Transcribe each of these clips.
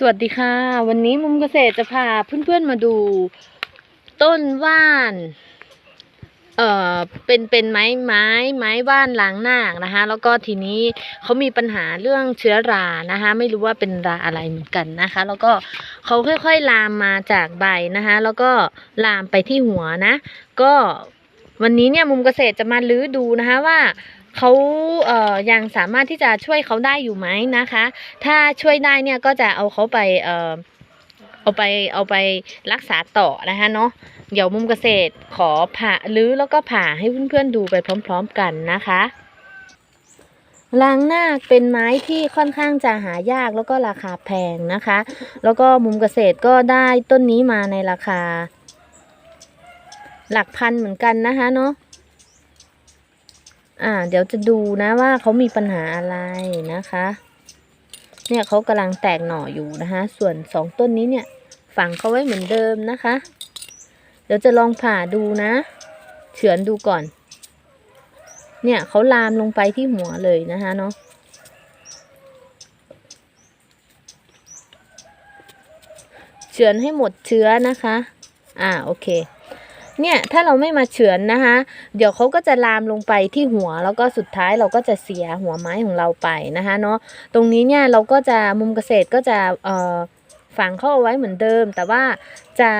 สวัสดีค่ะ วันนี้มุมเกษตรจะพาเพื่อนๆมาดู ต้นว่าน เอ่อเป็นเป็นไม้ไม้ไม้ว่านล้างหน้านะคะ แล้วก็ทีนี้เขามีปัญหาเรื่องเชื้อรานะคะ ไม่รู้ว่าเป็นราอะไรเหมือนกันนะคะ แล้วก็เขาค่อยๆลามมาจากใบนะคะ แล้วก็ลามไปที่หัวนะ ก็วันนี้เนี่ยมุมเกษตรจะมาลื้อดูนะคะว่า เขาเอ่อยังสามารถที่จะช่วยเขาได้อยู่ไหมนะคะ ถ้าช่วยได้เนี่ยก็จะเอาเขาไปเอ่อเอาไปเอาไปรักษาต่อนะคะเนาะเดี๋ยวมุมเกษตรขอผ่ารื้อแล้วก็ผ่าให้เพื่อนๆดูไปพร้อม ๆ กันนะคะลางนาคเป็นไม้ที่ค่อนข้างจะหายากแล้วก็ราคาแพงนะคะ แล้วก็มุมเกษตรก็ได้ต้นนี้มาในราคา หลักพันเหมือนกันนะคะเนาะ อ่า เดี๋ยวจะดูนะว่าเขามีปัญหาอะไรนะคะ เนี่ยเขากำลังแตกหน่ออยู่นะคะ ส่วนสองต้นนี้เนี่ย ฝังเขาไว้เหมือนเดิมนะคะ เดี๋ยวจะลองผ่าดูนะ เฉือนดูก่อน เนี่ยเขาลามลงไปที่หัวเลยนะคะเนาะเฉือนให้หมดเชื้อนะคะ อ่า โอเค เนี่ยถ้าเราไม่มาเฉือนนะคะ เดี๋ยวเขาก็จะลามลงไปที่หัวแล้วก็สุดท้ายเราก็จะเสียหัวไม้ของเราไปนะคะเนาะตรงนี้เนี่ยเราก็จะมุมเกษตรก็จะเอ่อฝังเข้าเอาไว้เหมือนเดิม แต่ว่าจะ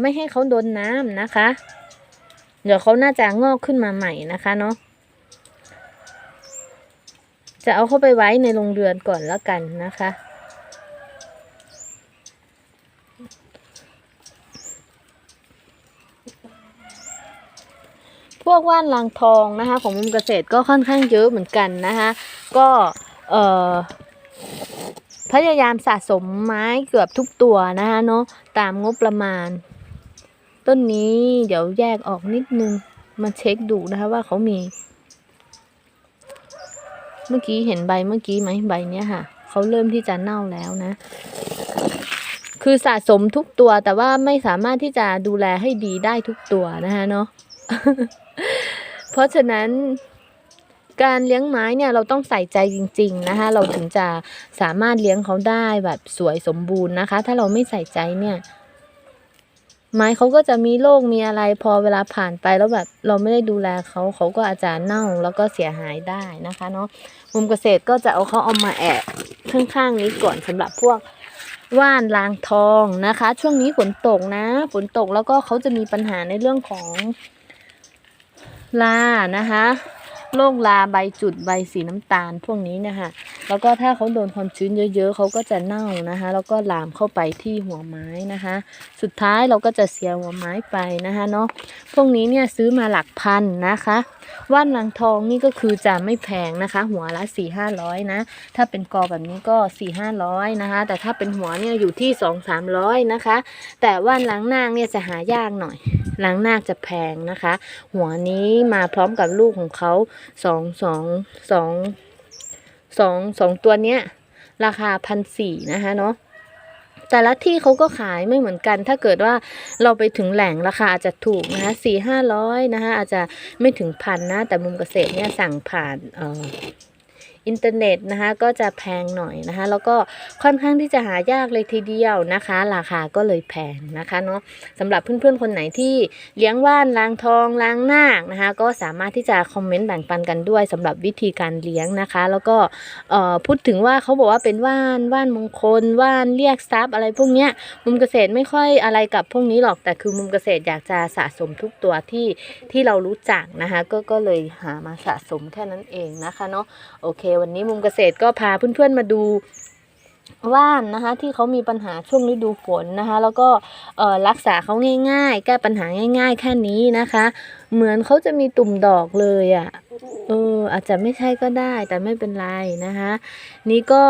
ไม่ให้เขาโดนน้ำนะคะ เดี๋ยวเขาน่าจะงอกขึ้นมาใหม่นะคะเนาะจะเอาเข้าไปไว้ในโรงเรือนก่อนแล้วกันนะคะ พวกว่านลางทองนะคะของมุมเกษตรก็ค่อนข้างเยอะเหมือนกันนะคะก็เอ่อพยายามสะสมไม้เกือบทุกตัวนะคะเนาะตามงบประมาณ ต้นนี้เดี๋ยวแยกออกนิดนึงมาเช็คดูนะคะว่าเขามี เมื่อกี้เห็นใบเมื่อกี้ไหมใบเนี้ยค่ะเขาเริ่มที่จะเน่าแล้วนะ คือสะสมทุกตัวแต่ว่าไม่สามารถที่จะดูแลให้ดีได้ทุกตัวนะคะเนาะ เพราะฉะนั้นการเลี้ยงไม้เนี่ยเราต้องใส่ใจจริง ๆนะคะ เราถึงจะสามารถเลี้ยงเขาได้แบบสวยสมบูรณ์นะคะ ถ้าเราไม่ใส่ใจเนี่ย ไม้เขาก็จะมีโรคมีอะไรพอเวลาผ่านไปแล้วแบบเราไม่ได้ดูแลเขาเขาก็อาจจะเน่าแล้วก็เสียหายได้นะคะเนาะมุมเกษตรก็จะเอาเขาเอามาแอบข้างๆนี้ก่อนสำหรับพวกว่านลางทองนะคะ ช่วงนี้ฝนตกนะฝนตกแล้วก็เขาจะมีปัญหาในเรื่องของ ลานะคะโรคลาใบจุดใบสีน้ำตาลพวกนี้นะคะแล้วก็ถ้าเขาโดนความชื้นเยอะ ๆเขาก็จะเน่านะคะ แล้วก็ลามเข้าไปที่หัวไม้นะคะ สุดท้ายเราก็จะเสียหัวไม้ไปนะคะเนาะพวกนี้เนี่ยซื้อมาหลักพันนะคะว่านลังทองนี่ก็คือจะไม่แพงนะคะ หัวละสี่ห้าร้อยนะถ้าเป็นกอแบบนี้ก็สี่ห้าร้อยนะคะ แต่ถ้าเป็นหัวเนี่ยอยู่ที่สองสามร้อยนะคะ แต่ว่านล้างนางเนี่ยจะหายากหน่อย ล้างนาจะแพงนะคะ หัวนี้มาพร้อมกับลูกของเขาสองสองสองสองสองตัวเนี้ย ราคาพันสี่นะคะเนาะแต่ละที่เขาก็ขายไม่เหมือนกัน ถ้าเกิดว่าเราไปถึงแหล่งราคาอาจจะถูกนะคะสี่ห้าร้อยนะคะอาจจะไม่ถึงพันนะ แต่มุมเกษตรเนี่ยสั่งผ่านเอ่อ อินเทอร์เน็ตนะคะก็จะแพงหน่อยนะคะ แล้วก็ค่อนข้างที่จะหายากเลยทีเดียวนะคะ ราคาก็เลยแพงนะคะเนาะสำหรับเพื่อนๆคนไหนที่เลี้ยงว่านล้างทองล้างนาคนะคะ ก็สามารถที่จะคอมเมนต์แบ่งปันกันด้วยสำหรับวิธีการเลี้ยงนะคะ แล้วก็พูดถึงว่าเขาบอกว่าเป็นว่านว่านมงคลว่านเรียกทรัพย์อะไรพวกเนี้ยมุมเกษตรไม่ค่อยอะไรกับพวกนี้หรอกแต่คือมุมเกษตรอยากจะสะสมทุกตัวที่ที่เรารู้จักนะคะ ก็ก็เลยหามาสะสมแค่นั้นเองนะคะเนาะโอเควันนี้มุมเกษตรก็พาเพื่อนๆมาดูว่านนะคะที่เขามีปัญหาช่วงฤดูฝนนะคะแล้วก็รักษาเขาง่าย ๆ แก้ปัญหาง่าย ๆ แค่นี้นะคะ เหมือนเขาจะมีตุ่มดอกเลยอะ่ะเอออาจจะไม่ใช่ก็ได้แต่ไม่เป็นไรนะคะ นี่ก็